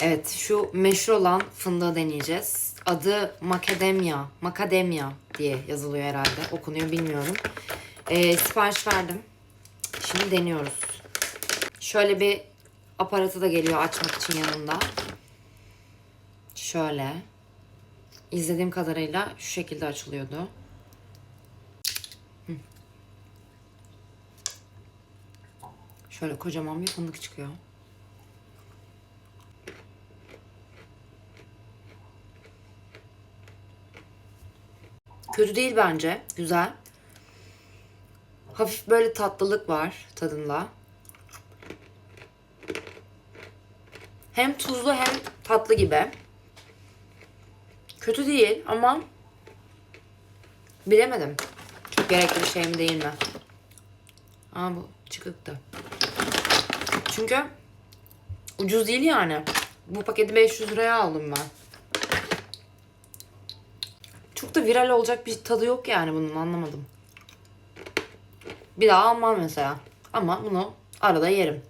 Evet şu meşhur olan fındığı deneyeceğiz. Adı Macadamia. Macadamia diye yazılıyor herhalde. Okunuyor bilmiyorum. Ee, sipariş verdim. Şimdi deniyoruz. Şöyle bir aparatı da geliyor açmak için yanında. Şöyle. İzlediğim kadarıyla şu şekilde açılıyordu. Şöyle kocaman bir fındık çıkıyor. Kötü değil bence. Güzel. Hafif böyle tatlılık var tadında. Hem tuzlu hem tatlı gibi. Kötü değil ama bilemedim. Çok gerekli bir şey mi değil mi? Aa bu çıkıktı. Çünkü ucuz değil yani. Bu paketi 500 liraya aldım ben. Çok da viral olacak bir tadı yok yani bunun anlamadım. Bir daha almam mesela. Ama bunu arada yerim.